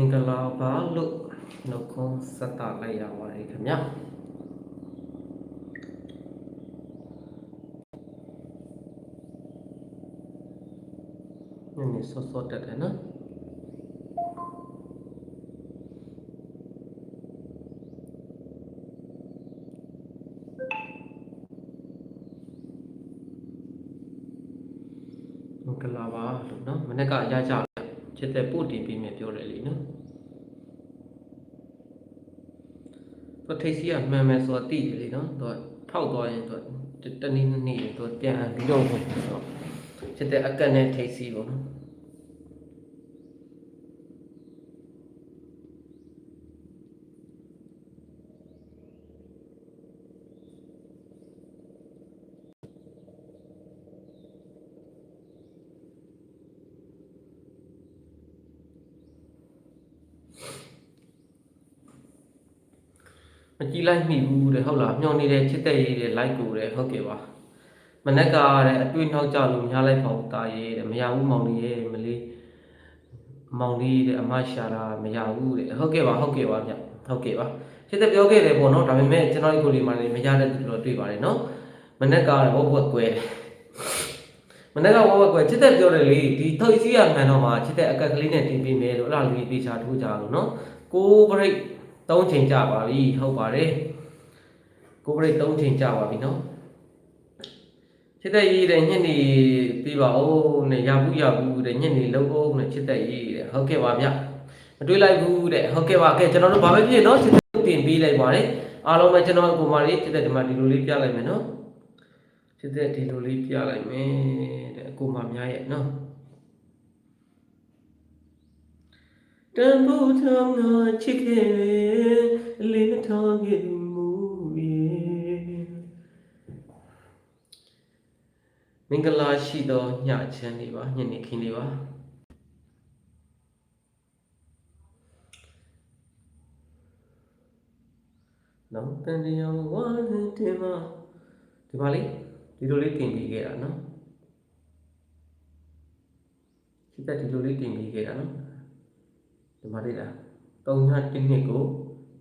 င်္ဂလာပါလို့နှုတ်ခွန်းဆက်တာလိုက်ရပါတယ်ခင်ဗျညနေစောစောတက်တယ်နော်မင်္ဂလာပါလို့နော်မနေ့ကရကြ ချစ်တဲ့ပို့တင်ပြီးမြပြောတယ်လीနော်သူထိတ်စီကမှန်မယ်ဆိုတာသိတယ်လीနော်သူဖောက်သွားရင်သူတနည်းနည်းသူပြန်ပြီးတော့ဝင်ဆိုတော့ချစ်တဲ့အကက်နဲ့ထိတ်စီပေါ့နော် လိုက်မိဘူးတဲ့ဟုတ်လားမျောနေတဲ့ချစ်တဲ့ရေးတဲ့ like ကိုတဲ့ဟုတ်ကဲ့ပါမနေ့ကတဲ့အတွေ့နောက်ကြလို့များလိုက်ပေါ့တာရေးတဲ့မရဘူးမောင်လေးရဲ့မလေးမောင်လေးတဲ့အမရှာတာမရဘူးတဲ့ဟုတ်ကဲ့ပါဟုတ်ကဲ့ပါဗျဟုတ်ကဲ့ပါချစ်တဲ့ပြောခဲ့တယ်ပေါ့နော်ဒါပေမဲ့ကျွန်တော်ဒီကိုလေးမှလည်းမရတဲ့သူတော့တွေ့ပါတယ်နော်မနေ့ကဝက်ဝက်ကွဲတယ်မနေ့ကဝက်ဝက်ကွဲချစ်တဲ့ပြောတယ်လေဒီထုတ်စီရမှန်တော့မှာချစ်တဲ့အကက်ကလေးနဲ့တင်ပေးမယ်လို့အဲ့ဒါလေးပြေချာထိုးကြလို့နော်ကိုဘရိတ် သုံးချိန်ကြပါပြီဟုတ်ပါတယ်ကိုဘရိတ်သုံးချိန်ကြပါပြီနော်ချစ်တဲ့ရေးတဲ့ညနေပြပါဦးနဲ့ရဘူးရဘူးတဲ့ညနေလုံးအောင်နဲ့ချစ်တဲ့ရေးတဲ့ဟုတ်ကဲ့ပါဗျမတွေးလိုက်ဘူးတဲ့ဟုတ်ကဲ့ပါကဲကျွန်တော်တို့ဘာပဲဖြစ်နော်ချစ်တဲ့တင်ပေးလိုက်ပါတယ်အားလုံးပဲကျွန်တော်ကိုမာလေးချစ်တဲ့ဒီမှာဒီလိုလေးပြလိုက်မယ်နော်ချစ်တဲ့ဒီလိုလေးပြလိုက်မယ်တဲ့အကိုမာများရဲ့နော် တန်ဖိုးထောင်းတော့ချစ်ခဲ့လေးမထောင်းခဲ့မူရဲ့မင်္ဂလာရှိသောညချမ်းလေးပါညနေခင်းလေးပါနောင်တန်တရားဝါတဲ့မှာဒီပါလေးဒီလိုလေးတင်ပြီးခဲ့တာနော်စိတ်သက်ဒီလိုလေးတင်ပြီးခဲ့တာနော် ဒီမှာလေးလား3ည1နှစ်ကို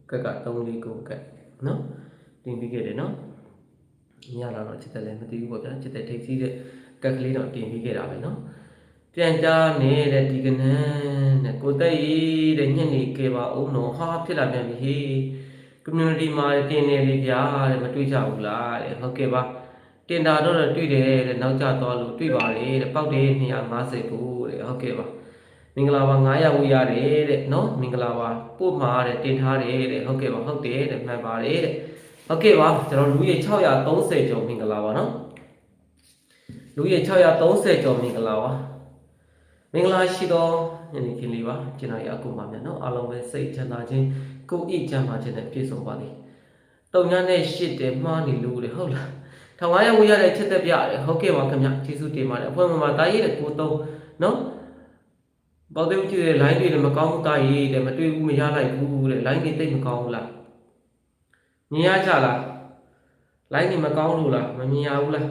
ကက်က3လေးကိုကက်နော်တင်ပြီးခဲ့တယ်နော်ညလာတော့ချစ်တယ်လည်းမသိဘူးပေါ့ဗျာချစ်တယ်ထိတ်စီးတဲ့ကက်ကလေးတော့တင်ပြီးခဲ့တာပဲနော်ပြန်ကြားနေတဲ့ဒီကနန်းတဲ့ကိုတက်ရေးတဲ့ညနေကေပါအောင်တော့ဟာဖြစ်လာပြန်ပြီဟေး community မှာတင်နေလေဗျာတဲ့မတွေ့ကြဘူးလားတဲ့ဟုတ်ကဲ့ပါတင်တာတော့တွေ့တယ်တဲ့နောက်ကျသွားလို့တွေ့ပါလေတဲ့ပေါက်တယ်250ကိုတဲ့ဟုတ်ကဲ့ပါ မင်္ဂလာပါ900ဝေးရတယ်တဲ့နော်မင်္ဂလာပါပို့မှာတဲ့တင်ထားတယ်တဲ့ဟုတ်ကဲ့ပါဟုတ်တယ်တဲ့မှန်ပါတယ်တဲ့ဟုတ်ကဲ့ပါကျွန်တော်လူကြီး630ကျော်မင်္ဂလာပါနော်လူကြီး630ကျော်မင်္ဂလာပါမင်္ဂလာရှိသောညနေခင်းလေးပါကျွန်တော်ရအခုပါမြန်နော်အားလုံးပဲစိတ်ချမ်းသာခြင်းကိုယ်ဤချမ်းသာခြင်းနဲ့ပြည့်စုံပါသည်တုံညာနဲ့ရှစ်တယ်မှားနေလို့တဲ့ဟုတ်လားထောင်900ဝေးရတဲ့ချက်သက်ပြတယ်ဟုတ်ကဲ့ပါခင်ဗျကျေးဇူးတင်ပါတယ်အဖွဲ့မှာတားရည်တဲ့ကိုသုံးနော် ပေါတဲ့ကြည့်တဲ့ line တွေလည်းမကောင်းဘူးတာရေးတဲ့မတွေ့ဘူးမရလိုက်ဘူးတဲ့ line တွေတိတ်မကောင်းဘူးလားမြင်ရကြလား line တွေမကောင်းလို့လားမမြင်ရဘူးလား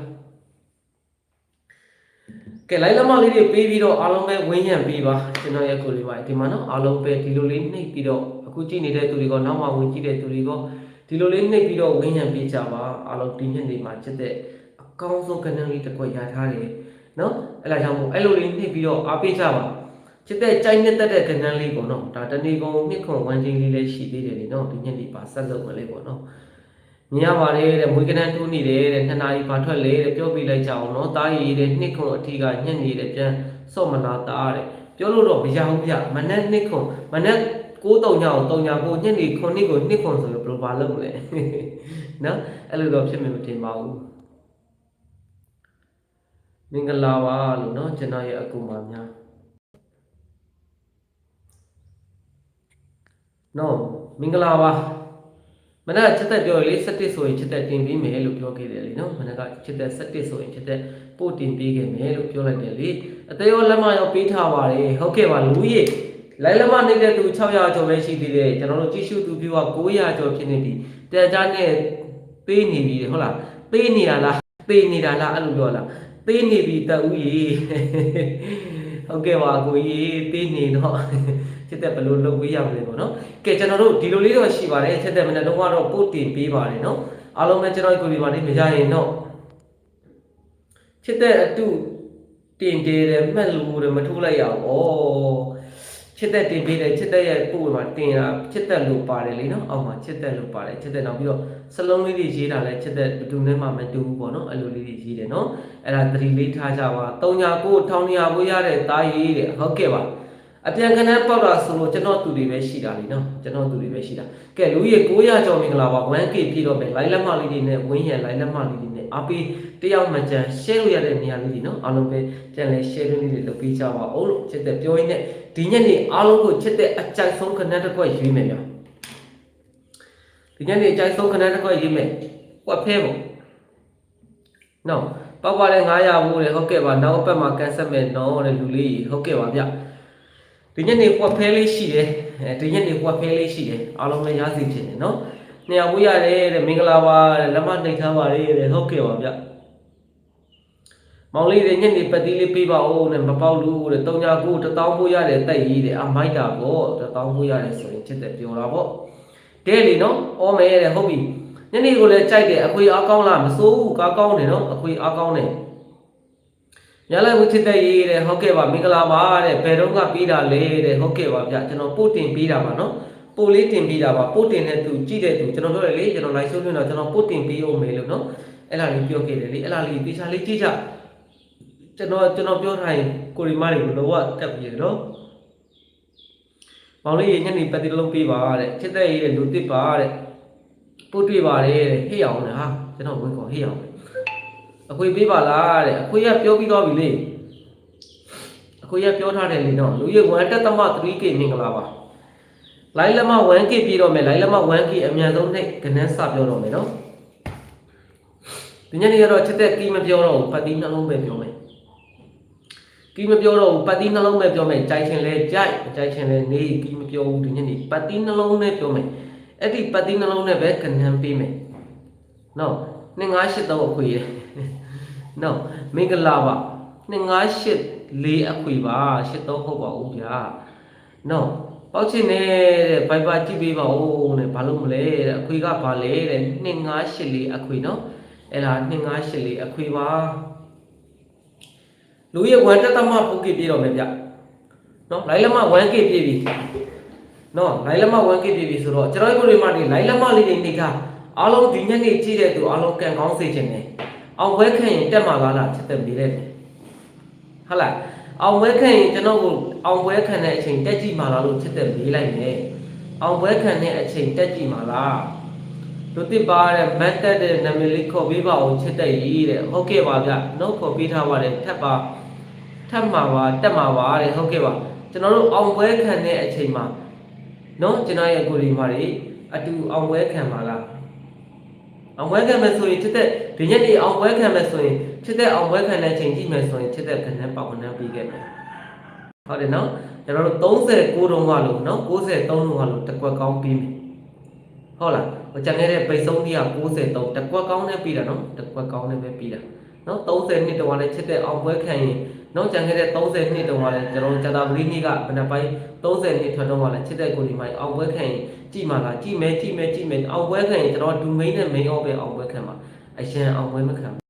ကဲ line လမလေးတွေပေးပြီးတော့အားလုံးပဲဝင်းရံပေးပါကျွန်တော်ရဲ့ကိုလေးပါဒီမှာနော်အားလုံးပဲဒီလိုလေးနှိပ်ပြီးတော့အခုကြည့်နေတဲ့သူတွေကနောက်မှဝင်ကြည့်တဲ့သူတွေကဒီလိုလေးနှိပ်ပြီးတော့ဝင်းရံပေးကြပါအားလုံးဒီညနေမှာချက်တဲ့အကောင်းဆုံးကဏ္ဍလေးတစ်ခွက်ရထားတယ်နော်အဲ့ဒါကြောင့်မို့အဲ့လိုလေးနှိပ်ပြီးတော့အားပေးကြပါ ချစ်တဲ့ကြိုက်နေတဲ့တဲ့ကဏ္ဍလေးပေါ့နော်ဒါတဏီကုံနှစ်ခွန်ဝမ်းချင်းလေးလည်းရှိသေးတယ်လေနော်ဒီညနေပါဆက်လုပ်မလဲပေါ့နော်မြင်ရပါတယ်တဲ့မွေးကနန်းတိုးနေတယ်တဲ့နှစ်နာရီပါထွက်လေတဲ့ပြောပြလိုက်ကြအောင်နော်တားရည်တဲ့နှစ်ခွန်အထီးကညက်နေတယ်ပြန်စော့မလာတာတဲ့ပြောလို့တော့မရဘူးဗျမနဲ့နှစ်ခွန်မနဲ့ကိုးတုံညအောင်တုံညာကိုညက်နေခွန်နှစ်ကိုနှစ်ခွန်ဆိုတော့ဘယ်လိုပါလုပ်မလဲနော်အဲ့လိုတော့ဖြစ်မယ်မထင်ပါဘူးမင်္ဂလာပါလို့နော်ကျွန်တော်ရဲ့အကူမများ နော်မင်္ဂလာပါမနက်ချက်သက်ပြောလေ17ဆိုရင်ချက်သက်တင်ပေးမယ်လို့ပြောခဲ့တယ်လေနော်မနက်ကချက်သက်17ဆိုရင်ချက်သက်ပို့တင်ပေးခဲ့မယ်လို့ပြောလိုက်တယ်လေအသေးရောလက်မရောပေးထားပါတယ်ဟုတ်ကဲ့ပါလူကြီးလိုင်းလက်မနေတဲ့သူ600ကျော်ပဲရှိသေးတယ်ကျွန်တော်တို့ကြည့်ရှုသူပြောက900ကျော်ဖြစ်နေပြီတန်ကြားနဲ့ပေးနေပြီဟုတ်လားပေးနေတာလားပေးနေတာလားအဲ့လိုပြောလားပေးနေပြီတဦးကြီးဟုတ်ကဲ့ပါကိုကြီးပေးနေတော့ ချစ်တဲ့ဘယ်လိုလုပ်ပေးရမလဲပေါ့နော်ကဲကျွန်တော်တို့ဒီလိုလေးတော့ရှိပါတယ်ချစ်တဲ့မနေ့တုန်းကတော့ပို့တင်ပေးပါတယ်နော်အားလုံးပဲကျွန်တော်ကိုဒီမှာနေမကြရင်တော့ချစ်တဲ့အတူတင်တယ်တယ်မှတ်လို့တယ်မထိုးလိုက်ရအောင်ဩချစ်တဲ့တင်ပေးတယ်ချစ်တဲ့ရဲ့ပို့မှာတင်တာချစ်တဲ့လို့ပါတယ်လေနော်အောက်မှာချစ်တဲ့လို့ပါတယ်ချစ်တဲ့နောက်ပြီးတော့စလုံးလေးတွေရေးတာလဲချစ်တဲ့ဘယ်သူနဲ့မှမတူဘူးပေါ့နော်အဲ့လိုလေးတွေရေးတယ်နော်အဲ့ဒါသတိလေးထားကြပါတုံညာကိုထောင်ညာကိုရတဲ့တားရေးတဲ့ဟုတ်ကဲ့ပါ အပြန်ခဏပေါက်တာဆိုလို့ကျွန်တော်သူတွေပဲရှိတာလीနော်ကျွန်တော်သူတွေပဲရှိတာကဲလူကြီး900ကျော်မင်္ဂလာပါ 1K ပြည့်တော့မယ် line လက်မလေးတွေနဲ့ဝင်းရ line လက်မလေးတွေနဲ့အားပေးတယောက်မှကြံ share လို့ရတဲ့နေရာလေးတွေနော်အားလုံးပဲပြန်လဲ share လေးတွေလုပ်ပေးကြပါဦးလို့ချစ်တဲ့ပြောရင်းနဲ့ဒီညနေအားလုံးကိုချစ်တဲ့အကြိုက်ဆုံးခဏတစ်ခွက်ရွေးမယ်ဗျာဒီညနေအကြိုက်ဆုံးခဏတစ်ခွက်ရွေးမယ်ကွက်ဖဲပေါ့နော်ပောက်ပါလဲ900ဘူးလေဟုတ်ကဲ့ပါနောက်ဘက်မှာကန်ဆက်မယ်နော်တဲ့လူလေးဟုတ်ကဲ့ပါဗျ ဒီညနေကွက်ဖဲလေးရှိတယ်အဲဒီညနေကွက်ဖဲလေးရှိတယ်အားလုံးပဲရစီချင်တယ်နော်နေရာဘူးရတယ်တဲ့မင်္ဂလာပါတဲ့လက်မနှိပ်ထားပါလေတဲ့ဟုတ်ကဲ့ပါဗျမောင်လေးတွေညနေပတ်တီးလေးပေးပါဦးနဲ့မပေါက်လို့တဲ့တုံညာကိုတထောင်ဖို့ရတယ်တိုက်ရေးတဲ့အမိုက်တာပေါ့တထောင်ဖို့ရတယ်ဆိုရင်ချစ်တဲ့ပြောတာပေါ့ကဲလီနော်အော်မဲတဲ့ဟုတ်ပြီညနေကိုလည်းကြိုက်တယ်အခွေအားကောင်းလားမစိုးဘူးကားကောင်းတယ်နော်အခွေအားကောင်းတယ် ညလိုက်ဝချစ်တဲ့ရေးတဲ့ဟုတ်ကဲ့ပါမင်္ဂလာပါတဲ့ဘယ်တော့ကပြီးတာလဲတဲ့ဟုတ်ကဲ့ပါဗျကျွန်တော်ပို့တင်ပြီးတာပါနော်ပို့လေးတင်ပြီးတာပါပို့တင်တဲ့သူကြည့်တဲ့သူကျွန်တော်ပြောတယ်လေကျွန်တော် live show နေတော့ကျွန်တော်ပို့တင်ပြီးအောင်မယ်လို့နော်အဲ့လားလေးပြောခဲ့တယ်လေအဲ့လားလေးတေချာလေးကြည့်ကြကျွန်တော်ကျွန်တော်ပြောထားရင်ကိုရီမားတွေကိုလောကတက်ပြီးရနော်မောင်လေးညနေပတ်တိလုံးပေးပါတဲ့ချစ်တဲ့ရေးတဲ့လူတစ်ပါတဲ့ပို့တွေ့ပါတယ်တဲ့ဟေ့အောင်လေဟာကျွန်တော်ဝင်ခေါ်ဟေ့အောင် အခွေပေးပါလားတဲ့အခွေကပြောပြီးသွားပြီလေအခွေကပြောထားတယ်လေနော်လူရ1တက်သမ 3K မင်္ဂလာပါလိုင်းလက်မ 1K ပြည့်တော့မယ်လိုင်းလက်မ 1K အမြန်ဆုံးနဲ့ကနန်းစပြောတော့မယ်နော်ဒီညနေကတော့ချက်တဲ့ကီးမပြောတော့ဘူးပတ်တိနှလုံးပဲပြောမယ်ကီးမပြောတော့ဘူးပတ်တိနှလုံးပဲပြောမယ်ကြိုက်ချင်လဲကြိုက်ကြိုက်ချင်လဲနေကီးမပြောဘူးဒီညနေပတ်တိနှလုံးနဲ့ပြောမယ်အဲ့ဒီပတ်တိနှလုံးနဲ့ပဲကနန်းပေးမယ်နော် 2983အခွေရနော်မင်္ဂလာပါ2984အခွေပါ83ဟုတ်ပါဦးဗျာနော်ပေါက်ချင်နေတဲ့ဘိုင်ဘာကြည့်ပေးပါဦးတဲ့ဘာလို့မလဲတဲ့အခွေကဘာလဲတဲ့2984အခွေနော်အဲ့ဒါ2984အခွေပါလူရဲ့1တက်သမပုတ်ကေပြည့်တော့မယ်ဗျနော်လိုင်းလက်မ 1K ပြည့်ပြီနော်လိုင်းလက်မ 1K ပြည့်ပြီဆိုတော့ကျွန်တော်တို့ဒီမှာဒီလိုင်းလက်မလေးတွေနေထား အားလုံးဒီညနေကြည့်တဲ့သူအားလုံးကန်ကောင်းစေချင်တယ်အောင်ပွဲခံရင်တက်မှာလားလားချက်သက်ပြီးလိုက်တယ်ဟုတ်လားအောင်ပွဲခံရင်ကျွန်တော်ကိုအောင်ပွဲခံတဲ့အချိန်တက်ကြည့်မှာလားလို့ချက်သက်ပြီးလိုက်မယ်အောင်ပွဲခံတဲ့အချိန်တက်ကြည့်မှာလားလူတစ်ပါတဲ့မတ်တက်တဲ့နာမည်လေးခေါ်ပေးပါအောင်ချက်သက်ရေးတဲ့ဟုတ်ကဲ့ပါဗျနှုတ်ခေါ်ပေးထားပါတယ်ထပ်ပါထပ်မှာပါတက်မှာပါတဲ့ဟုတ်ကဲ့ပါကျွန်တော်တို့အောင်ပွဲခံတဲ့အချိန်မှာနော်ကျွန်တော်ရဲ့ကိုဒီမာတွေအတူအောင်ပွဲခံပါလား အောင်ပွဲခံမယ်ဆိုရင်ချစ်တဲ့ဒီညနေအောင်ပွဲခံမယ်ဆိုရင်ချစ်တဲ့အောင်ပွဲခံတဲ့ချိန်ကြည့်မယ်ဆိုရင်ချစ်တဲ့ခဏပေါက်ခဏပြီးခဲ့တယ်ဟုတ်တယ်နော်ကျွန်တော်တို့39တုန်းကလို့နော်63တုန်းကလို့တစ်ကွက်ကောင်းပြီးမယ်ဟုတ်လားဟိုကြံခဲ့တဲ့ပိတ်ဆုံးကြီးက63တစ်ကွက်ကောင်းနဲ့ပြီးတာနော်တစ်ကွက်ကောင်းနဲ့ပဲပြီးတာ နော်30နှစ်တုန်းကလည်းချစ်တဲ့အောင်ပွဲခံရင်နော်ကြံခဲ့တဲ့30နှစ်တုန်းကလည်းကျွန်တော်တို့ဂျာတာပလီနေ့ကဘယ်နှပိုင်း30နှစ်ထွက်တော့ကလည်းချစ်တဲ့ကိုဒီမိုင်အောင်ပွဲခံရင်ကြည်မာလားကြည်မဲကြည်မဲကြည်မဲအောင်ပွဲခံရင်ကျွန်တော်ဒူမိန်နဲ့မိန်အောပဲအောင်ပွဲခံမှာအရန်အောင်ပွဲမခံဘူး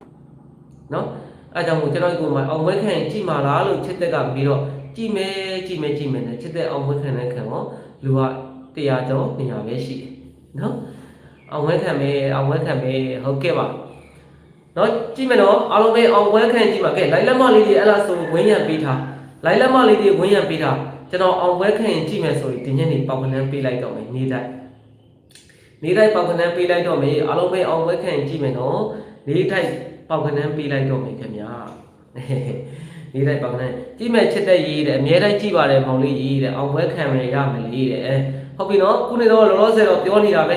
နော်အဲကြောင့်မို့ကျွန်တော်ကိုမှအောင်ပွဲခံရင်ကြည်မာလားလို့ချစ်တဲ့ကပြီးတော့ကြည်မဲကြည်မဲကြည်မဲနဲ့ချစ်တဲ့အောင်ပွဲခံတဲ့ခံတော့လူက100ကျော်200ပဲရှိတယ်နော်အောင်ပွဲခံမယ်အောင်ပွဲခံမယ်ဟုတ်ကဲ့ပါ နော်ကြည့်မယ်နော်အားလုံးပဲအောင်ပွဲခံကြည့်ပါကဲလိုက်လက်မလေးတွေအဲ့လားဆိုဝင်းရံပေးထားလိုက်လက်မလေးတွေဝင်းရံပေးထားကျွန်တော်အောင်ပွဲခံရင်ကြည့်မယ်ဆိုရင်ဒီညနေပေါက်ကနန်းပေးလိုက်တော့မယ်နေတိုင်းနေတိုင်းပေါက်ကနန်းပေးလိုက်တော့မယ်အားလုံးပဲအောင်ပွဲခံရင်ကြည့်မယ်နော်နေတိုင်းပေါက်ကနန်းပေးလိုက်တော့မယ်ခင်ဗျာနေတိုင်းပေါက်ကနန်းကြည့်မယ်ချစ်တဲ့ရေးတဲ့အများတိုင်းကြည့်ပါတယ်မောင်လေးရေးတဲ့အောင်ပွဲခံရရမယ်လေးတဲ့အဲဟုတ်ပြီနော်ခုနေတော့လောလောဆယ်တော့ပြောနေတာပဲ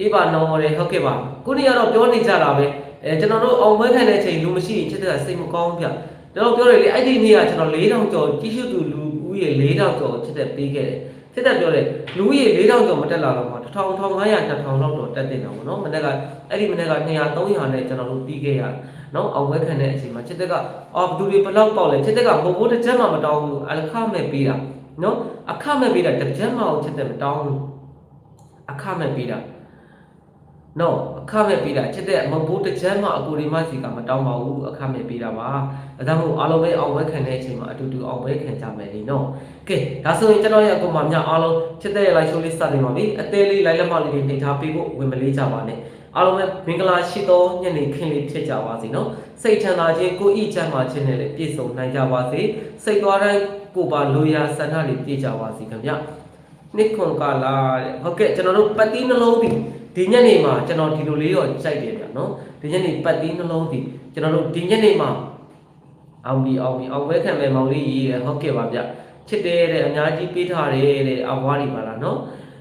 အေးပါနော်တဲ့ဟုတ်ကဲ့ပါခုနေကတော့ပြောနေကြတာပဲ အဲကျွန်တော်တို့အောင်ပွဲခံတဲ့အချိန်လူမရှိရင်ချစ်တဲ့စိတ်မကောင်းဗျကျွန်တော်ပြောတယ်လေအဲ့ဒီနေ့ကကျွန်တော်4000ကျော်ကြီးစုသူလူဦးရေ4000ကျော်ချစ်တဲ့ပေးခဲ့တယ်ချစ်တဲ့ပြောတယ်လူဦးရေ4000ကျော်မတက်လာတော့မှ1000 1500 2000လောက်တော့တက်တင်တာပေါ့နော်မနေ့ကအဲ့ဒီမနေ့က200 300နဲ့ကျွန်တော်တို့ပြီးခဲ့ရနော်အောင်ပွဲခံတဲ့အချိန်မှာချစ်တဲ့ကအော်ဘသူတွေဘယ်လောက်ပေါက်လဲချစ်တဲ့ကဘိုးဘိုးတစ်ချက်မှမတောင်းဘူးအလခမဲ့ပေးတာနော်အခမဲ့ပေးတာတစ်ချက်မှအောင်ချက်တဲ့မတောင်းဘူးအခမဲ့ပေးတာ နော်အခမဲ့ပေးတာချက်တဲ့မဟုတ်ဘူးတစ်ချက်မှအကိုဒီမစီကမတောင်းပါဘူးအခမဲ့ပေးတာပါဒါကြောင့်မို့အားလုံးပဲအောင်ပွဲခံတဲ့အချိန်မှာအတူတူအောင်ပွဲခံကြမယ်လေနော်ကဲဒါဆိုရင်ကျွန်တော်ရဲ့အကူမများအားလုံးချက်တဲ့ရဲ့ live show လေးစတင်ပါပြီအသေးလေး live လက်မလေးတွေနှိပ်ထားပေးဖို့ဝင်မလေးကြပါနဲ့အားလုံးပဲမင်္ဂလာရှိသောညနေခင်းလေးဖြစ်ကြပါစေနော်စိတ်ချမ်းသာခြင်းကိုယ်ဤချမ်းသာခြင်းနဲ့လည်းပြည့်စုံနိုင်ကြပါစေစိတ်သွားတိုင်းကိုယ်ပါလိုရာဆန္ဒတွေပြည့်ကြပါစေခင်ဗျနှစ်ခွန်ကာလာတဲ့ဟုတ်ကဲ့ကျွန်တော်တို့ပတ်တီးနှလုံးဒီ ဒီညနေမှာကျွန်တော်ဒီလိုလေးတော့ကြိုက်တယ်ဗျနော်ဒီညနေပတ်တီးနှလုံးဒီကျွန်တော်တို့ဒီညနေမှာအောင်ပြီအောင်ပြီအောင်ဝဲခံမဲ့မောင်လေးရေးတယ်ဟုတ်ကဲ့ပါဗျချစ်တယ်တဲ့အများကြီးပေးထားတယ်တဲ့အဝါးတွေပါလားနော်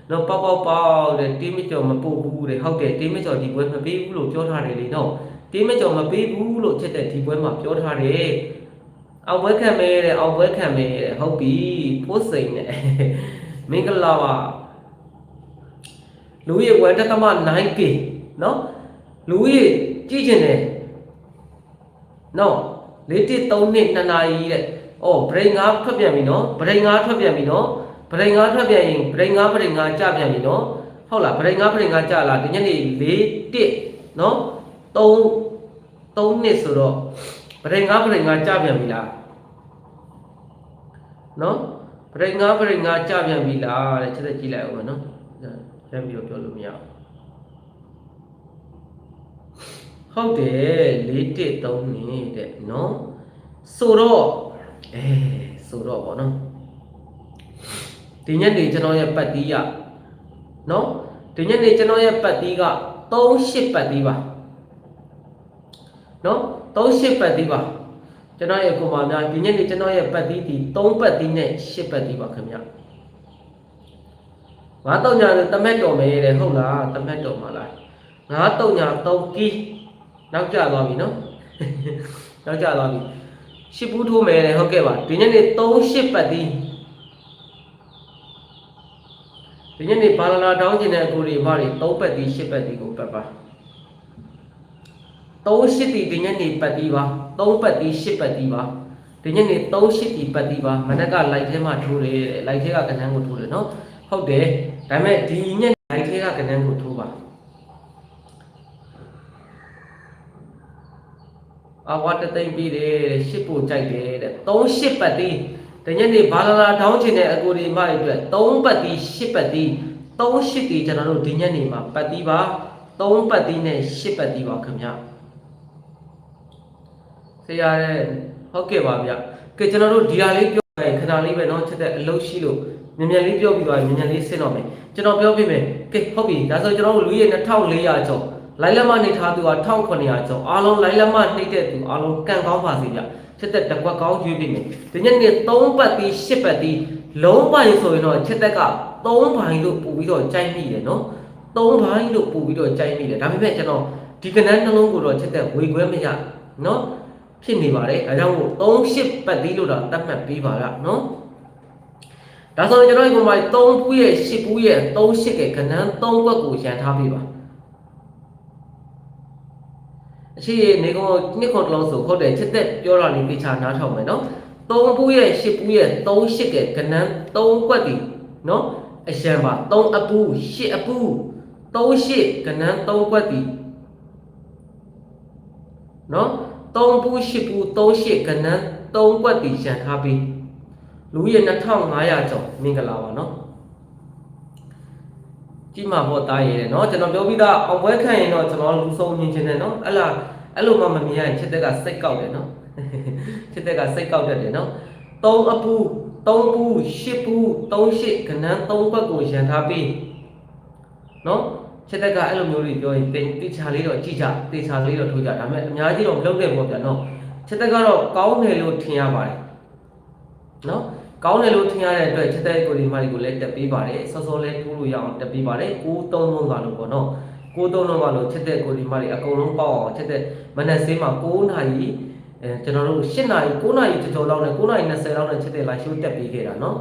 နော်ပေါက်ပေါက်ပေါက်တဲ့တင်းမကျော်မပို့ဘူးတဲ့ဟုတ်တယ်တင်းမကျော်ဒီပွဲမပေးဘူးလို့ပြောထားတယ်လေနော်တင်းမကျော်မပေးဘူးလို့ချက်တဲ့ဒီပွဲမှာပြောထားတယ်အောင်ပွဲခံမဲတဲ့အောင်ပွဲခံမဲတဲ့ဟုတ်ပြီဖိုးစိန်နဲ့မင်္ဂလာပါ လူရဲ့ဝက်တသမ 9k နော်လူရဲ့ကြည့်ချင်တယ်နော်လေးတစ်3နှစ်2နာရီတဲ့အော် brain ငါထွက်ပြန်ပြီနော် brain ငါထွက်ပြန်ပြီနော် brain ငါထွက်ပြန်ရင် brain ငါ brain ငါကြပြန်ပြီနော်ဟုတ်လား brain ငါ brain ငါကြလားဒီညနေ4တစ်နော်3 3နှစ်ဆိုတော့ brain ငါ brain ငါကြပြန်ပြီလားနော် brain ငါ brain ငါကြပြန်ပြီလားတဲ့ချက်ချက်ကြည့်လိုက်အောင်မယ်နော် ရမ်းပြီးတော့ပြောလို့မရဘူးဟုတ်တယ်၄တစ်3နေတဲ့နော်ဆိုတော့အဲဆိုတော့ဗောနော်ဒီညနေကျွန်တော်ရဲ့ပတ်တီးရနော်ဒီညနေကျွန်တော်ရဲ့ပတ်တီးက38ပတ်တီးပါနော်38ပတ်တီးပါကျွန်တော်ရဲ့ကိုပါများဒီညနေကျွန်တော်ရဲ့ပတ်တီးဒီ3ပတ်တီးနဲ့10ပတ်တီးပါခင်ဗျာ ငါတော့ညာတမက်တော်မယ်တဲ့ဟုတ်လားတမက်တော်မလားငါတော့ညာ3ကီနောက်ကျသွားပြီနော်နောက်ကျသွားပြီရှစ်ဘူးထိုးမယ်တဲ့ဟုတ်ကဲ့ပါဒီညနေ38ပတ်တီးဒီညနေဘာလာလာတောင်းကျင်တဲ့အကိုတွေဘာတွေ3ပတ်တီး10ပတ်တီးကိုပတ်ပါ3ရှစ်တီဒီညနေပတ်တီးပါ3ပတ်တီး10ပတ်တီးပါဒီညနေ3ရှစ်တီပတ်တီးပါမနက်ကလိုက်ထဲမှာထိုးတယ်တဲ့လိုက်ထဲကကဏ္ဍကိုထိုးတယ်နော် ဟုတ်တယ်ဒါပေမဲ့ဒီညက်လိုက်ထဲကကဏ္ဍကိုထိုးပါအဝတ်တသိမ့်ပြီးတယ်တဲ့ရှစ်ပို့ကြိုက်တယ်တဲ့3ရှစ်ပတ်တီးဒီညနေဘာလာလာတောင်းချင်တဲ့အကိုဒီမတွေအတွက်3ပတ်တီး10ပတ်တီး3ရှစ်တီကျွန်တော်တို့ဒီညနေမှာပတ်တီးပါ3ပတ်တီးနဲ့10ပတ်တီးပါခင်ဗျဆရာရဲ့ဟုတ်ကဲ့ပါဗျကဲကျွန်တော်တို့ဒီဟာလေးပြောရင်ခဏလေးပဲเนาะချက်တဲ့အလုပ်ရှိလို့ မြန်မြန်လေးပြောပြီးသွားရင်မြန်မြန်လေးဆင်းတော့မယ်ကျွန်တော်ပြောပြမယ်ကဲဟုတ်ပြီဒါဆိုကျွန်တော်တို့လူရဲ့2400ကျော်လိုင်းလက်မနေထားသူက1900ကျော်အားလုံးလိုင်းလက်မနှိမ့်တဲ့သူအားလုံးကန်ကောင်းပါစေဗျချက်တဲ့တကွက်ကောင်းရွေးပြီမယ်ဒီညနေ3ပတ်ပြီး10ပတ်ပြီးလုံးပိုင်ဆိုရင်တော့ချက်သက်က3ဘိုင်လို့ပို့ပြီးတော့ကြိုက်မိတယ်နော်3ဘိုင်လို့ပို့ပြီးတော့ကြိုက်မိတယ်ဒါပေမဲ့ကျွန်တော်ဒီကနန်းနှလုံးကိုတော့ချက်သက်ဝေခွဲမရနော်ဖြစ်နေပါတယ်ဒါကြောင့်မို့3 10ပတ်ပြီးလို့တော့တတ်မှတ်ပေးပါလားနော် ဒါဆိုရင်ကျွန်တော်ဒီပုံမှာ3ပူးရဲ့10ပူးရဲ့3 10ရဲ့ကနန်း3ဘက်ကိုရန်ထားပေးပါအရှိနေကောင်နှစ်ခွန်တလုံးဆိုဟုတ်တယ်ချက်သက်ပြောတာလေးပြချနားထောင်မယ်နော်3ပူးရဲ့10ပူးရဲ့3 10ရဲ့ကနန်း3ကွက်တီနော်အရှံပါ3အပူ10အပူ3 10ကနန်း3ကွက်တီနော်3ပူး10ပူ3 10ကနန်း3ကွက်တီရန်ထားပေး လူကြီး2500ကျော်မင်္ဂလာပါနော်ကြည့်မှာပေါ့တားရဲတယ်နော်ကျွန်တော်ပြောပြီးသားအောင်ပွဲခံရင်တော့ကျွန်တော်လူဆုံးမြင်ချင်တယ်နော်အဲ့လားအဲ့လိုမှမမြင်ရင်ချက်တက်ကစိတ်ကောက်တယ်နော်ချက်တက်ကစိတ်ကောက်တတ်တယ်နော်3အပူ3ပူ10ပူ38ကဏ္ဍ3ဘက်ကိုရန်ထားပြီးနော်ချက်တက်ကအဲ့လိုမျိုးတွေပြောရင်တေချာလေးတော့ကြည့်ကြတေချာလေးတော့ထိုးကြဒါပေမဲ့အများကြီးတော့မလုပ်တဲ့ပေါ့ဗျာနော်ချက်တက်ကတော့ကောင်းတယ်လို့ထင်ရပါတယ်နော် ကောင်းတယ်လို့ထင်ရတဲ့အတွက်ချက်တဲ့ကိုဒီမာဒီကိုလည်းတက်ပေးပါတယ်စောစောလေးထိုးလို့ရအောင်တက်ပေးပါတယ်6 3လုံးကလို့ပေါ့နော်6 3လုံးကလို့ချက်တဲ့ကိုဒီမာဒီအကုန်လုံးပေါက်အောင်ချက်တဲ့မနက်ဆေးမှာ9နာရီအဲကျွန်တော်တို့10နာရီ9နာရီကျော်ကျော်လောက်နဲ့9နာရီ20လောက်နဲ့ချက်တဲ့လာရှိုးတက်ပေးခဲ့တာနော်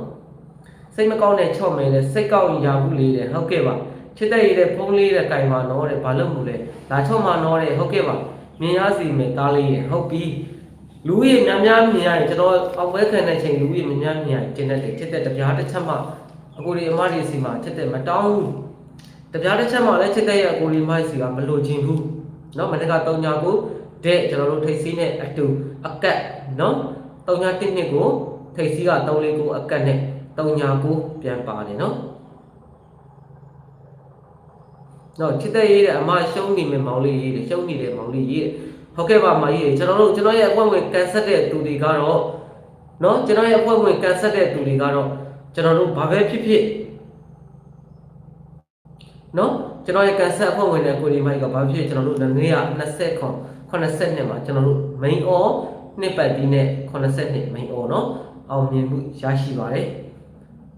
စိတ်မကောင်းတဲ့ချော့မယ်လေစိတ်ကောက်ရာဘူးလေးတဲ့ဟုတ်ကဲ့ပါချက်တဲ့ရတဲ့ဖုံးလေးတဲ့ကင်မှာနော်တဲ့ဘာလို့မို့လဲလာချော့မှာနော်တဲ့ဟုတ်ကဲ့ပါမြင်ရစီမယ်သားလေးရဲ့ဟုတ်ပြီ လူကြီးများများမြင်ရရင်ကျွန်တော်အောက်ဘဲခံတဲ့ချိန်လူကြီးများများမြင်ရရင်ကျင်းတဲ့ချက်တဲ့တပြားတစ်ချက်မှအကိုဒီအမဒီစီမှာချက်တဲ့မတောင်းဘူးတပြားတစ်ချက်မှလည်းချက်တဲ့ရဲ့အကိုဒီမစီကမလိုချင်ဘူးเนาะမနေ့က3ညာကိုတဲ့ကျွန်တော်တို့ထိတ်စီးနဲ့အတူအကတ်เนาะ3ညာ1နှစ်ကိုထိတ်စီးက3လေးကိုအကတ်နဲ့3ညာကိုပြန်ပါတယ်เนาะတော့ချစ်တဲ့ရေးတဲ့အမရှုံးနေမယ်မောင်လေးရေးတယ်ရှုံးနေတဲ့မောင်လေးရေးတယ် ဟုတ်ကဲ့ပါမကြီးကျွန်တော်တို့ကျွန်တော်ရဲ့အဖွဲ့ဝင်ကန်ဆက်တဲ့သူတွေကတော့เนาะကျွန်တော်ရဲ့အဖွဲ့ဝင်ကန်ဆက်တဲ့သူတွေကတော့ကျွန်တော်တို့ဘာပဲဖြစ်ဖြစ်เนาะကျွန်တော်ရဲ့ကန်ဆက်အဖွဲ့ဝင်တဲ့ကိုဒီမိုက်ကဘာဖြစ်ကျွန်တော်တို့နေ့က20ခွန်80နှစ်မှာကျွန်တော်တို့ main or နှစ်ပတ်ပြီးနဲ့80 main or เนาะအောင်မြင်မှုရရှိပါတယ်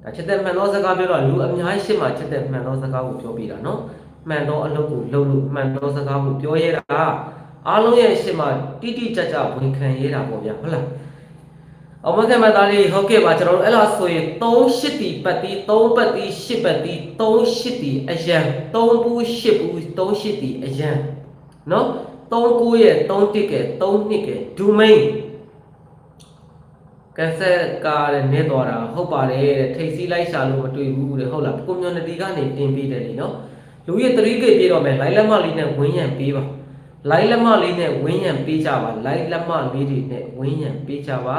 ဒါချက်တဲ့မှန်သောစကားပြောတော့လူအများကြီးရှင်းမှာချက်တဲ့မှန်သောစကားကိုပြောပြတာเนาะမှန်သောအလုပ်ကိုလုပ်လို့မှန်သောစကားကိုပြောရတာ အားလုံးရဲ့ရှေ့မှာတိတိကျကျဝန်ခံရတာပေါ့ဗျာဟုတ်လားအမခံမသားလေးဟုတ်ကဲ့ပါကျွန်တော်တို့အဲ့လိုဆိုရင်3ရှစ်တီပတ်တီ3ပတ်တီ10ပတ်တီ3ရှစ်တီအရန်3ဘူး10ဘူး3ရှစ်တီအရန်နော်3ကိုရဲ့3တစ်ကဲ3နှစ်ကဲဒူမိန်ကက်ဆက်ကလည်းနေတော်တာဟုတ်ပါတယ်တဲ့ထိတ်စီးလိုက်ရှာလို့မတွေ့ဘူးတဲ့ဟုတ်လား community ကနေတင်ပေးတယ်လीနော်လူရဲ့3ကိတ်ပြေတော့မယ်လိုက်လက်မလေးနဲ့ဝင်းရံပေးပါ လိုင်းလက်မလေးနဲ့ဝင်းရံပေးကြပါလိုင်းလက်မလေးတွေနဲ့ဝင်းရံပေးကြပါ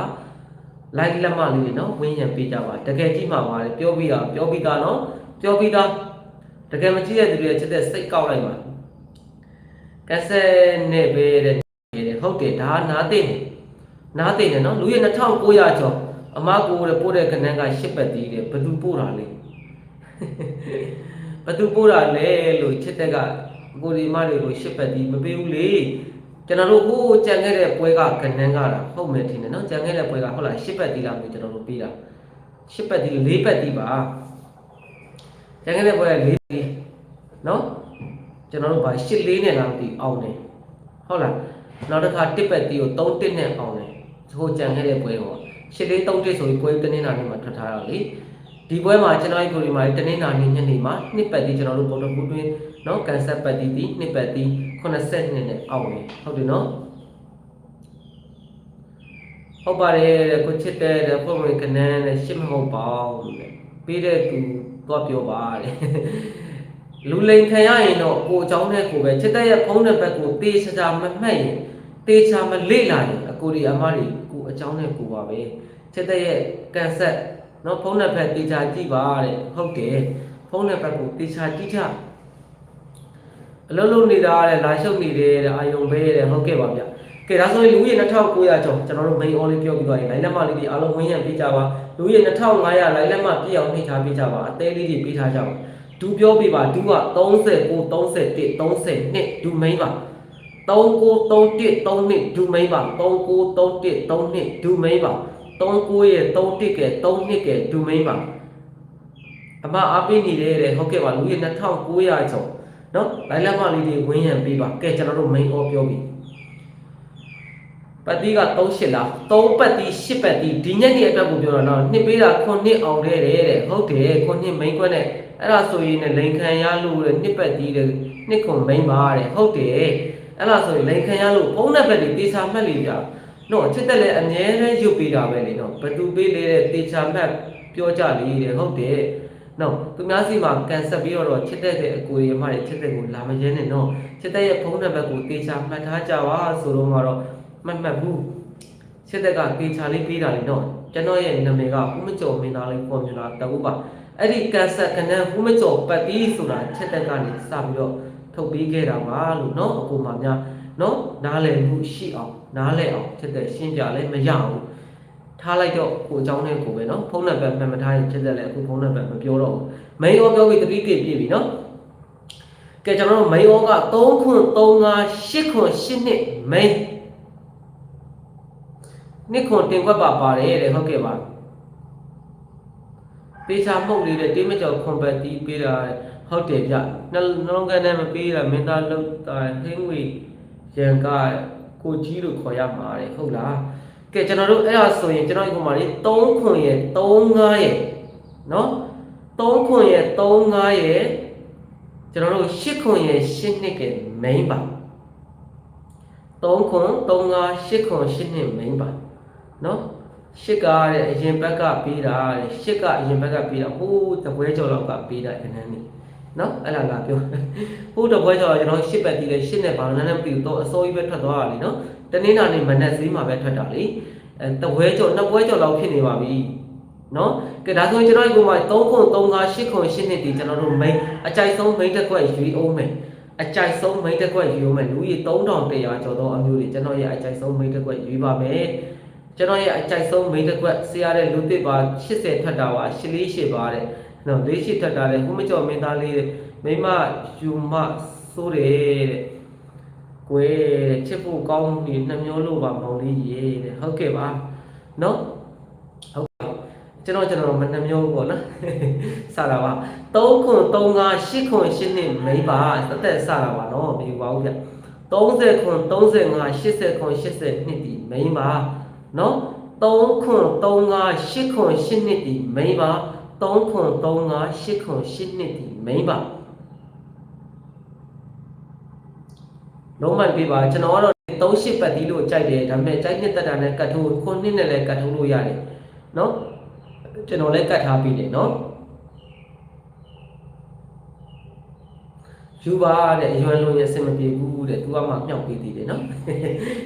လိုက်လက်မလေးတွေနော်ဝင်းရံပေးကြပါတကယ်ကြည့်မှာပါတယ်ပြောပြီးတာပြောပြီးသားနော်ပြောပြီးသားတကယ်မကြည့်တဲ့သူတွေချက်တဲ့စိတ်ကောက်လိုက်ပါကက်ဆက်နဲ့ပဲတဲ့ဟုတ်တယ်ဒါနားသိနေနားသိနေနော်လူရဲ့2900ကျော်အမကိုတဲ့ပို့တဲ့ခဏန်းကရှစ်ပတ်တီးတဲ့ဘသူပို့တာလဲဘသူပို့တာလဲလို့ချက်တဲ့က ကိုဒီမတွေကိုရှစ်ပတ်တီးမပေးဘူးလေကျွန်တော်တို့ဟိုကြံခဲ့တဲ့ပွဲကခဏန်းကတာဟုတ်မယ်ထင်တယ်နော်ကြံခဲ့တဲ့ပွဲကဟုတ်လားရှစ်ပတ်တီးလားမျိုးကျွန်တော်တို့ပေးတာရှစ်ပတ်တီးလေးပတ်တီးပါကြံခဲ့တဲ့ပွဲကလေးတီးနော်ကျွန်တော်တို့ဗာရှစ်လေးနဲ့လားမသိအောင်တယ်ဟုတ်လားနောက်တစ်ခါတစ်ပတ်တီးကို3တစ်နဲ့အောင်တယ်ဟိုကြံခဲ့တဲ့ပွဲပေါ့ရှစ်လေး3တစ်ဆိုပြီးပွဲတနင်္လာနေ့မှာထွက်ထားတော့လေဒီပွဲမှာကျွန်တော်တို့ကိုဒီမှာတနင်္လာနေ့ညနေမှာနှစ်ပတ်တီးကျွန်တော်တို့ပုံတော်ပူတွင်း နော်ကန်ဆက်ပတ်တီးတီးနှစ်ပတ်တီး80နှစ်နဲ့အောင်တယ်ဟုတ်တယ်နော်ဟုတ်ပါတယ်တဲ့ကိုချစ်တဲ့တဲ့ပုံဝင်ကနန်းနဲ့ရှစ်မဟုတ်ပါဘူးတဲ့ပြီးတဲ့သူတော့ပြောပါတဲ့လူလိန်ခံရရင်တော့ကိုအကြောင်းနဲ့ကိုပဲချစ်တဲ့ရဲ့ဖုံးတဲ့ဘက်ကိုတေးချာချာမမှတ်ရင်တေးချာမလေ့လာရင်အကိုဒီအမတွေကိုအကြောင်းနဲ့ကိုပါပဲချစ်တဲ့ရဲ့ကန်ဆက်နော်ဖုံးတဲ့ဘက်တေးချာကြည့်ပါတဲ့ဟုတ်တယ်ဖုံးတဲ့ဘက်ကိုတေးချာကြည့်ချ အလုံးလုံးနေတာတဲ့လာရှုပ်နေတယ်တဲ့အာယုံပဲတဲ့ဟုတ်ကဲ့ပါဗျကဲဒါဆိုရင်လူကြီး2900ကျော်ကျွန်တော်တို့ main on လေးပြောပြီးသွားရင်လိုင်းလက်မလေးတွေအားလုံးဝင်းရံပေးကြပါလူကြီး2500လိုင်းလက်မပြည့်အောင်နှိပ်ထားပေးကြပါအသေးလေးတွေပေးထားကြပါဒူပြောပြပါဒူက39 31 32ဒူ main ပါ3931 32ဒူ main ပါ3931 32ဒူ main ပါ39ရဲ့31ကဲ32ကဲဒူ main ပါအမအားပေးနေတယ်တဲ့ဟုတ်ကဲ့ပါလူကြီး2900ကျော် နော်လိုင်းလက်မလေးတွေဝင်းရံပေးပါကဲကျွန်တော်တို့ main on ပြောပြီးပတ်တိက38လား3ပတ်တိ10ပတ်တိဒီညက်ကြီးအတွက်ကိုပြောတော့နော်နှစ်ပေးတာ9နှစ်အောင်တဲ့တဲ့ဟုတ်တယ်9နှစ် main ကွက်နဲ့အဲ့ဒါဆိုရင်လည်းလိန်ခံရလို့တဲ့နှစ်ပတ်တိတဲ့နှစ်ခွန် main ပါတဲ့ဟုတ်တယ်အဲ့ဒါဆိုရင်လိန်ခံရလို့ဘုံနဲ့ဘက်တွေတေချာမှတ်လိပြနော်ချစ်တက်လည်းအမြဲတမ်းရုပ်ပေးတာပဲလေနော်ဘသူပေးလေတဲ့တေချာမှတ်ပြောကြလေတဲ့ဟုတ်တယ် နော်သူများစီမှာကန်ဆက်ပြီးတော့ချစ်တဲ့တဲ့အကိုရီမတွေချစ်တဲ့ကိုလာမရဲနဲ့နော်ချစ်တဲ့ရဲ့ဖုန်းနံပါတ်ကိုတေချာမှတ်ထားကြပါဆိုတော့ကတော့မမှတ်ဘူးချစ်တဲ့ကတေချာလေးပေးတာလေနော်ကျွန်တော်ရဲ့နာမည်ကဦးမကျော်မင်းသားလေးဖော်မြူလာတကူပါအဲ့ဒီကန်ဆက်ကနန်းဦးမကျော်ပတ်ပြီးဆိုတာချစ်တဲ့ကနေစပြီးတော့ထုတ်ပေးခဲ့တာပါလို့နော်အကူမများနော်နားလည်မှုရှိအောင်နားလည်အောင်ချစ်တဲ့ရှင်းပြလဲမရဘူး ထားလိုက်တော့ကိုအကြောင်းနဲ့ကိုပဲเนาะဖုန်းနံပါတ်မှတ်မထားရင်ချက်သက်လဲအခုဖုန်းနံပါတ်မပြောတော့ဘူး main order ပြောပြီးတတိတိပြည့်ပြီเนาะကဲကျွန်တော်တို့ main order က3ခွန်း3 5 8ခွန်း8နှစ် main နှစ်ခွန်းတင်ကွက်ပါပါတယ်တဲ့ဟုတ်ကဲ့ပါပေချာမှုတ်လေးတဲ့တေးမကျော်ခွန်ပတ်တီးပေးတာဟုတ်တယ်ဗျနှလုံးကနဲ့မပေးတာမင်းသားလောက်တာဟင်းငွေရန်ကကိုကြီးလို့ခေါ်ရမှာတဲ့ဟုတ်လား ကဲကျွန်တော်တို့အဲ့ဒါဆိုရင်ကျွန်တော်ဒီကောင်မလေး3ခွန်ရဲ့3 5ရဲ့နော်3ခွန်ရဲ့3 5ရဲ့ကျွန်တော်တို့8ခွန်ရဲ့8နှစ်က main ပါ3ခွန်3 5 8ခွန်8နှစ်မိန်းပါနော်ရှစ်ကားတဲ့အရင်ဘက်ကပေးတာတဲ့ရှစ်ကအရင်ဘက်ကပေးတာဟိုးတပွဲကျော်လောက်ကပေးတာခဏနေနော်အဲ့ဒါလာပြောဟိုးတပွဲကျော်ကကျွန်တော်ရှစ်ဘက်တီးတယ်ရှစ်နဲ့ဘာလို့လဲမသိဘူးတော့အစိုးရပဲထွက်သွားတာလीနော် တနေ့နာနေ့မနက်ဈေးမှာပဲထွက်တာလေအဲတပွဲကျော်နှစ်ပွဲကျော်လောက်ဖြစ်နေပါပြီနော်ကဲဒါဆိုရင်ကျွန်တော်ဒီမှာ3ခွန်3 5 8ခွန်8နှစ်ဒီကျွန်တော်တို့ main အကြိုက်ဆုံး main တစ်ခွက်ရွေးအောင်မယ်အကြိုက်ဆုံးမိတ်တစ်ခွက်ယူမယ်လူကြီး3100ကျော်သောအမျိုးတွေကျွန်တော်ရဲ့အကြိုက်ဆုံးမိတ်တစ်ခွက်ယူပါမယ်ကျွန်တော်ရဲ့အကြိုက်ဆုံးမိတ်တစ်ခွက်ဆရာတဲ့လူသစ်ပါ80ထွက်တာပါ88ပါတဲ့နော်48ထွက်တာလေခုမကျော်မင်းသားလေးတဲ့မိမယူမဆိုးတယ်တဲ့ ကိုယ်ချစ်ဖို့ကောင်းဒီနှမျိုးလို့ပါမောင်လေးရေတဲ့ဟုတ်ကဲ့ပါနော်ဟုတ်ကဲ့ကျွန်တော်ကျွန်တော်မနှမျိုးပေါ့နော်စတာပါ3ခွန်3 5 8ခွန်8နှစ်မိန်းပါသက်သက်စတာပါနော်မယူပါဘူးဗျ30ခွန်35 80ခွန်80နှစ်ဒီမိန်းပါနော်3ခွန်3 5 8ခွန်8နှစ်ဒီမိန်းပါ3ခွန်3 5 8ခွန်8နှစ်ဒီမိန်းပါ လုံးမပြပါကျွန်တော်ကတော့38ပတ်တီးလို့ကြိုက်တယ်ဒါပေမဲ့ကြိုက်နှစ်တက်တာနဲ့ကတ်ထိုးခွန်နှစ်နဲ့လည်းကတ်ထိုးလို့ရတယ်နော်ကျွန်တော်လည်းကတ်ထားပြီးတယ်နော်ယူပါတဲ့အရွယ်လုံးရဲ့အဆင်မပြေဘူးတဲ့သူကမှမြောက်ပေးသေးတယ်နော်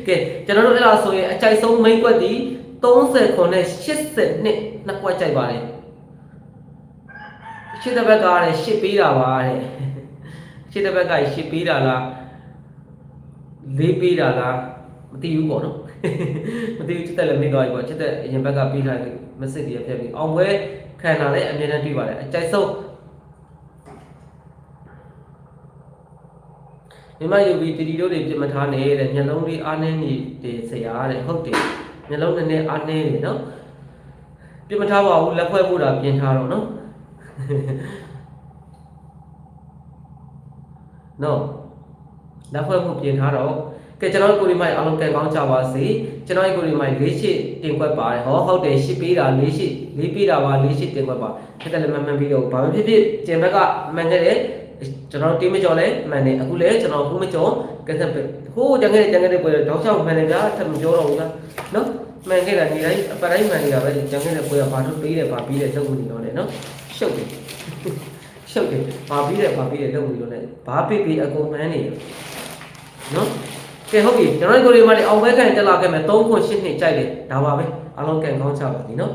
ကဲကျွန်တော်တို့အဲ့ဒါဆိုရင်အကြိုက်ဆုံးမိတ်ကွက်ဒီ30ခွန်နဲ့80နှစ်နှစ်ကွက်ကြိုက်ပါတယ်ရှစ်တစ်ဘက်ကလည်းရှစ်ပေးတာပါတဲ့ရှစ်တစ်ဘက်ကရှစ်ပေးတာလား လေးပေးတာလားမသိဘူးပေါ့နော်မသိဘူးချစ်တဲ့လည်းမိသွားပြီပေါ့ချစ်တဲ့အရင်ဘက်ကပေးထားတဲ့ message တွေပြတ်ပြီးအောင်ပွဲခံတာလည်းအမြဲတမ်းတွေ့ပါတယ်အကြိုက်ဆုံးမြမယူပြီးတီတီတို့တွေပြင်မထားနေတဲ့မျက်လုံးလေးအားနည်းနေတဲ့ဆရာတဲ့ဟုတ်တယ်မျက်လုံးနည်းနည်းအားနည်းနေနော်ပြင်မထားပါဘူးလက်ဖွဲ့ဖို့တာပြင်ထားတော့နော်နော် လက်ဖွဲ့ဖို့ပြင်ထားတော့ကဲကျွန်တော်ကိုဒီမိုင်အားလုံးကဲကောင်းကြပါစေကျွန်တော်ကိုဒီမိုင်၄ရှိတင်ခွက်ပါတယ်ဟောဟုတ်တယ်ရှစ်ပေးတာ၄ရှိ၄ပေးတာပါ၄ရှိတင်ခွက်ပါထက်တယ်လည်းမှန်မှန်ပြီးတော့ဘာမှဖြစ်ဖြစ်ကျင်ဘက်ကမှန်ခဲ့တယ်ကျွန်တော်တီးမကျော်လဲမှန်တယ်အခုလဲကျွန်တော်ခုမကျော်ကက်ဆက်ပဲဟိုးတန်ခဲ့တန်ခဲ့တဲ့ပွဲတော့ချောက်မှန်တယ်ဗျာထပ်မကျော်တော့ဘူးလားနော်မှန်ခဲ့တာနေတိုင်းအပတိုင်းမှန်နေတာပဲတန်ခဲ့တဲ့ပွဲကဘာလို့ပေးတယ်ဘာပြီးတယ်လုပ်နေတော့လဲနော်ရှုပ်တယ် ရှုပ်တယ်ဘာပြီးတယ်ဘာပြီးတယ်လုပ်နေတော့လဲဘာပြီးပြီးအကုန်မှန်နေတယ်နော်ကဲဟုတ်ပြီကျွန်တော်ကိုယ်ဒီမှာလေအောင်ပွဲခံတက်လာခဲ့မယ်3ခု8နှစ်ကြိုက်တယ်ဒါပါပဲအားလုံးကန်ကောင်းချပါသည်နော်